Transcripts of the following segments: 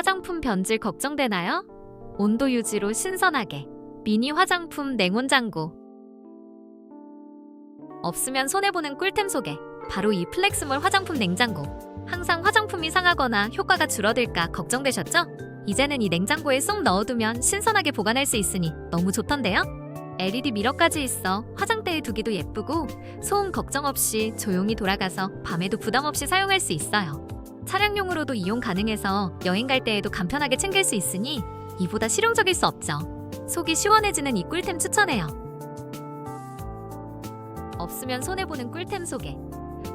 화장품 변질 걱정되나요? 온도 유지로 신선하게 미니 화장품 냉온 장고 없으면 손해보는 꿀템 소개 바로 이 플렉스몰 화장품 냉장고 항상 화장품이 상하거나 효과가 줄어들까 걱정되셨죠? 이제는 이 냉장고에 쏙 넣어두면 신선하게 보관할 수 있으니 너무 좋던데요? LED 미러까지 있어 화장대에 두기도 예쁘고 소음 걱정 없이 조용히 돌아가서 밤에도 부담 없이 사용할 수 있어요. 차량용으로도 이용 가능해서 여행 갈 때에도 간편하게 챙길 수 있으니 이보다 실용적일 수 없죠. 속이 시원해지는 이 꿀템 추천해요. 없으면 손해보는 꿀템 소개.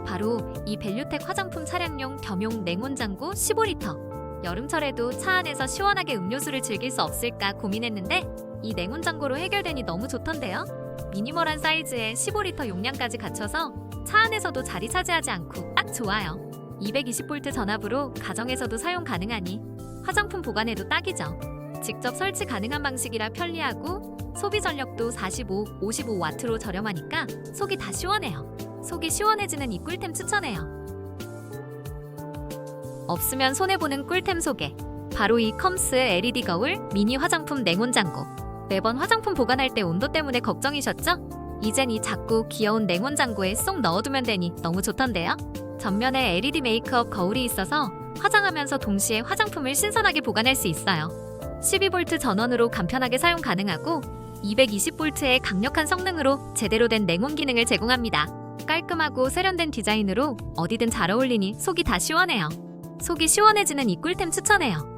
바로 이 벨류텍 화장품 차량용 겸용 냉온장고 15리터. 여름철에도 차 안에서 시원하게 음료수를 즐길 수 없을까 고민했는데 이 냉온장고로 해결되니 너무 좋던데요. 미니멀한 사이즈에 15리터 용량까지 갖춰서 차 안에서도 자리 차지하지 않고 딱 좋아요. 220V 전압으로 가정에서도 사용 가능하니 화장품 보관에도 딱이죠. 직접 설치 가능한 방식이라 편리하고 소비 전력도 45, 55와트로 저렴하니까 속이 다 시원해요. 속이 시원해지는 이 꿀템 추천해요. 없으면 손해보는 꿀템 소개. 바로 이 컴스 LED 거울 미니 화장품 냉온장고. 매번 화장품 보관할 때 온도 때문에 걱정이셨죠? 이젠 이 작고 귀여운 냉온장고에 쏙 넣어두면 되니 너무 좋던데요? 전면에 LED 메이크업 거울이 있어서 화장하면서 동시에 화장품을 신선하게 보관할 수 있어요. 12V 전원으로 간편하게 사용 가능하고 220V의 강력한 성능으로 제대로 된 냉온 기능을 제공합니다. 깔끔하고 세련된 디자인으로 어디든 잘 어울리니 속이 다 시원해요. 속이 시원해지는 이 꿀템 추천해요.